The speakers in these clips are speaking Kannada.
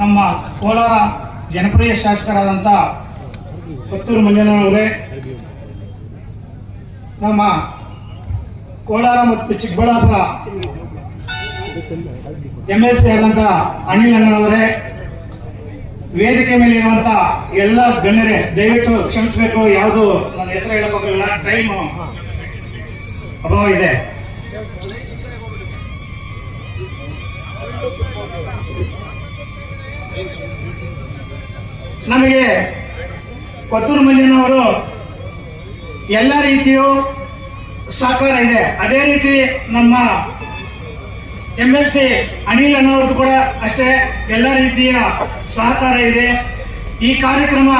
ನಮ್ಮ ಕೋಲಾರ ಜನಪ್ರಿಯ ಶಾಸಕರಾದಂಥ ಪುತ್ತೂರು ಮಂಜನವರೇ ನಮ್ಮ ಕೋಲಾರ ಮತ್ತು ಚಿಕ್ಕಬಳ್ಳಾಪುರ ಎಂ ಎಲ್ ಸಿ ಆದಂಥ ಅನಿಲ್ ಅಣ್ಣನವರೇ ವೇದಿಕೆ ಮೇಲೆ ಇರುವಂತ ಎಲ್ಲ ಗಣ್ಯರೇ, ದಯವಿಟ್ಟು ಕ್ಷಮಿಸಬೇಕು, ಯಾವುದು ನನ್ನ ಹೆಸರು ಹೇಳಬೇಕಿಲ್ಲ ಟೈಮ್ ಅಭಾವ ಇದೆ. ನಮಗೆ ಕೊತ್ತೂರು ಮಲ್ಲಿನವರು ಎಲ್ಲ ರೀತಿಯೂ ಸಹಕಾರ ಇದೆ. ಅದೇ ರೀತಿ ನಮ್ಮ ಎಂ ಎಲ್ ಸಿ ಅನಿಲ್ ಅನ್ನೋರ್ದು ಕೂಡ ಅಷ್ಟೇ ಎಲ್ಲ ರೀತಿಯ ಸಹಕಾರ ಇದೆ. ಈ ಕಾರ್ಯಕ್ರಮ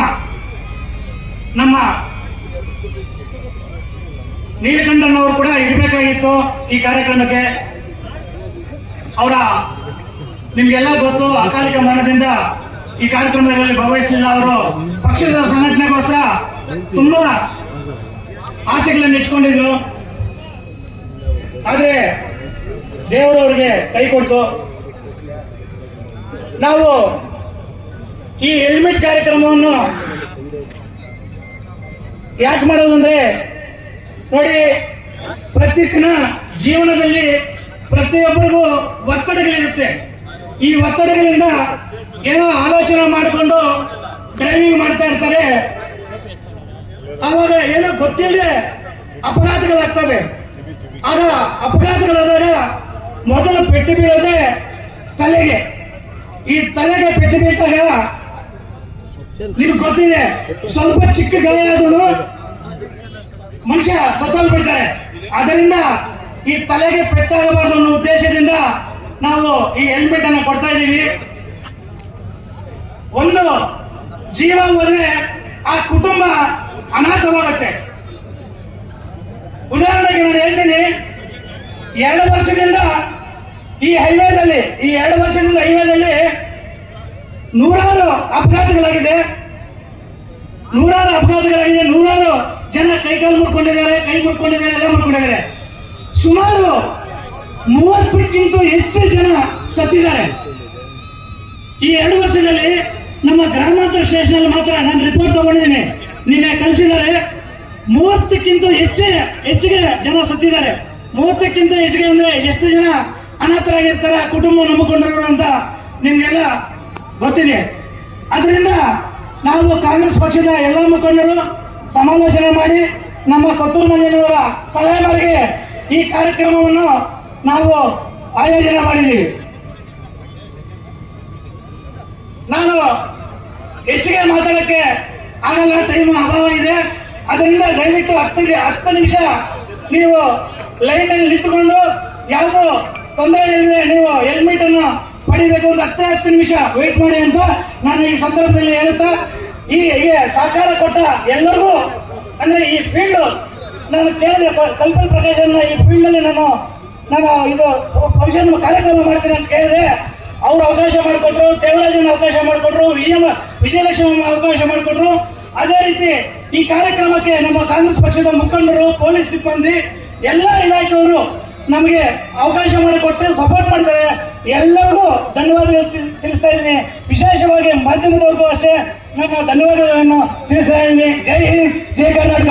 ನಮ್ಮ ನೀಲಕಂಠನವರು ಕೂಡ ಇರಬೇಕಾಗಿತ್ತು ಈ ಕಾರ್ಯಕ್ರಮಕ್ಕೆ. ಅವರ ನಿಮ್ಗೆಲ್ಲ ಗೊತ್ತು, ಅಕಾಲಿಕ ಮರಣದಿಂದ ಈ ಕಾರ್ಯಕ್ರಮದಲ್ಲಿ ಭಾಗವಹಿಸಲಿಲ್ಲ ಅವರು. ಪಕ್ಷದ ಸಂಘಟನೆಗೋಸ್ಕರ ತುಂಬಾ ಆಸೆಗಳನ್ನು ಇಟ್ಕೊಂಡಿದ್ರು ಆದ್ರೆ ದೇವರು ಅವರಿಗೆ ಕೈ ಕೊಡ್ತು. ನಾವು ಈ ಹೆಲ್ಮೆಟ್ ಕಾರ್ಯಕ್ರಮವನ್ನು ಯಾಕೆ ಮಾಡೋದು ಅಂದ್ರೆ, ನೋಡಿ, ಪ್ರತಿ ಜೀವನದಲ್ಲಿ ಪ್ರತಿಯೊಬ್ಬರಿಗೂ ಒತ್ತಡಗಳಿರುತ್ತೆ. ಈ ಒತ್ತಡಗಳಿಂದ ಏನೋ ಆಲೋಚನೆ ಮಾಡಿಕೊಂಡು ಡ್ರೈವಿಂಗ್ ಮಾಡ್ತಾ ಇರ್ತಾರೆ. ಆವಾಗ ಏನೋ ಗೊತ್ತಿಲ್ಲದೆ ಅಪಘಾತಗಳಾಗ್ತವೆ ಆಗ ಅಪಘಾತಗಳಾದಾಗ ಮೊದಲು ಪೆಟ್ಟು ಬೀಳೋದೆ ತಲೆಗೆ. ಈ ತಲೆಗೆ ಪೆಟ್ಟು ಬೀಳ್ತಾಗ ನಿಮ್ಗೆ ಗೊತ್ತಿದೆ, ಸ್ವಲ್ಪ ಚಿಕ್ಕ ಗಾಯ ಮನುಷ್ಯ ಸತ್ತೋಗ್ಬಿಡ್ತಾರೆ. ಅದರಿಂದ ಈ ತಲೆಗೆ ಪೆಟ್ಟಾಗಬಾರ್ದು ಅನ್ನೋ ಉದ್ದೇಶದಿಂದ ನಾವು ಈ ಹೆಲ್ಮೆಟ್ ಅನ್ನು ಕೊಡ್ತಾ ಇದ್ದೀವಿ. ಒಂದು, ಜೀವ ಹೋದ್ರೆ ಆ ಕುಟುಂಬ ಅನಾಥವಾಗುತ್ತೆ. ಉದಾಹರಣೆಗೆ ನಾನು ಹೇಳ್ತೀನಿ, ಎರಡು ವರ್ಷದಿಂದ ಈ ಹೈವೇದಲ್ಲಿ, ಈ ಎರಡು ವರ್ಷದಿಂದ ಹೈವೇದಲ್ಲಿ ನೂರಾರು ಅಪಘಾತಗಳಾಗಿದೆ. ನೂರಾರು ಅಪಘಾತಗಳಾಗಿದೆ, ನೂರಾರು ಜನ ಕೈಕಾಲು ಮುಟ್ಕೊಂಡಿದ್ದಾರೆ ಕೈ ಮುಟ್ಕೊಂಡಿದ್ದಾರೆ ಎಲ್ಲ ಮುಟ್ಕೊಂಡಿದ್ದಾರೆ ಸುಮಾರು ಮೂವತ್ತಕ್ಕಿಂತ ಹೆಚ್ಚು ಜನ ಸತ್ತಿದ್ದಾರೆ. ಈ ಎರಡು ವರ್ಷದಲ್ಲಿ ನಮ್ಮ ಗ್ರಾಮಾಂತರ ಸ್ಟೇಷನ್ ಮಾತ್ರ ನಾನು ರಿಪೋರ್ಟ್ ತಗೊಂಡಿದ್ದೀನಿ. ನಿನ್ನೆ ಕಳಿಸಿದ್ದಾರೆ. ಮೂವತ್ತಕ್ಕಿಂತ ಹೆಚ್ಚು, ಹೆಚ್ಚಿಗೆ ಜನ ಸತ್ತಿದ್ದಾರೆ. ಮೂವತ್ತಕ್ಕಿಂತ ಹೆಚ್ಚಿಗೆ ಅಂದ್ರೆ ಎಷ್ಟು ಜನ ಅನಾಥರಾಗಿರ್ತಾರೆ ಕುಟುಂಬ ನಂಬಿಕೊಂಡಿರೋ ಅಂತ ನಿಮ್ಗೆಲ್ಲ ಗೊತ್ತಿದೆ. ಅದರಿಂದ ನಾವು ಕಾಂಗ್ರೆಸ್ ಪಕ್ಷದ ಎಲ್ಲ ಮುಖಂಡರು ಸಮಾಲೋಚನೆ ಮಾಡಿ ನಮ್ಮ ಕೊತ್ತೂರು ಮಂದಿರ ಸಲಹೆ ಈ ಕಾರ್ಯಕ್ರಮವನ್ನು ನಾವು ಆಯೋಜನೆ ಮಾಡಿದ್ದೀವಿ. ನಾನು ಹೆಚ್ಚಿಗೆ ಮಾತಾಡಕ್ಕೆ ಆಗಲ್ಲ ಟೈಮ್ ಅಭಾವ ಇದೆ. ಅದರಿಂದ ದಯವಿಟ್ಟು ಹತ್ತು ಹತ್ತು ನಿಮಿಷ ನೀವು ಲೈನ್ ಅಲ್ಲಿ ನಿಂತುಕೊಂಡು ಯಾವುದು ತೊಂದರೆ ಇಲ್ಲದೆ ನೀವು ಹೆಲ್ಮೆಟ್ ಅನ್ನು ಪಡಿಬೇಕು ಅಂತ ಹತ್ತೇ ಹತ್ತು ನಿಮಿಷ ವೇಟ್ ಮಾಡಿ ಅಂತ ನಾನು ಈ ಸಂದರ್ಭದಲ್ಲಿ ಹೇಳುತ್ತಾ, ಈ ಸರ್ಕಾರ ಕೊಟ್ಟ ಎಲ್ಲರಿಗೂ, ಅಂದ್ರೆ ಈ ಫೀಲ್ಡ್ ನಾನು ಕೇಳಿದೆ ಕಲ್ಪಲ್ ಪ್ರಕಾಶನ್ನ ಈ ಫೀಲ್ಡ್ ಅಲ್ಲಿ ನಾನು ನಾನು ಇದು ಫಂಕ್ಷನ್ ಕಾರ್ಯಕ್ರಮ ಮಾಡ್ತೀನಿ ಅಂತ ಕೇಳಿದೆ ಅವ್ರು ಅವಕಾಶ ಮಾಡಿಕೊಟ್ರು, ದೇವರಾಜನ ಅವಕಾಶ ಮಾಡಿಕೊಟ್ರು, ವಿಜಯ ವಿಜಯಲಕ್ಷ್ಮಿ ಅವಕಾಶ ಮಾಡಿಕೊಟ್ರು. ಅದೇ ರೀತಿ ಈ ಕಾರ್ಯಕ್ರಮಕ್ಕೆ ನಮ್ಮ ಕಾಂಗ್ರೆಸ್ ಪಕ್ಷದ ಮುಖಂಡರು, ಪೊಲೀಸ್ ಸಿಬ್ಬಂದಿ, ಎಲ್ಲ ಇಲಾಖೆಯವರು ನಮಗೆ ಅವಕಾಶ ಮಾಡಿಕೊಟ್ಟು ಸಪೋರ್ಟ್ ಮಾಡ್ತಾರೆ. ಎಲ್ಲರಿಗೂ ಧನ್ಯವಾದಗಳು ತಿಳಿಸ್ತಾ ಇದ್ದೀನಿ. ವಿಶೇಷವಾಗಿ ಮಾಧ್ಯಮದವರೆಗೂ ಅಷ್ಟೇ, ನಾನು ಧನ್ಯವಾದಗಳನ್ನು ತಿಳಿಸ್ತಾ ಇದ್ದೀನಿ. ಜೈ ಹಿಂದ್, ಜೈ ಕರ್ನಾಟಕ.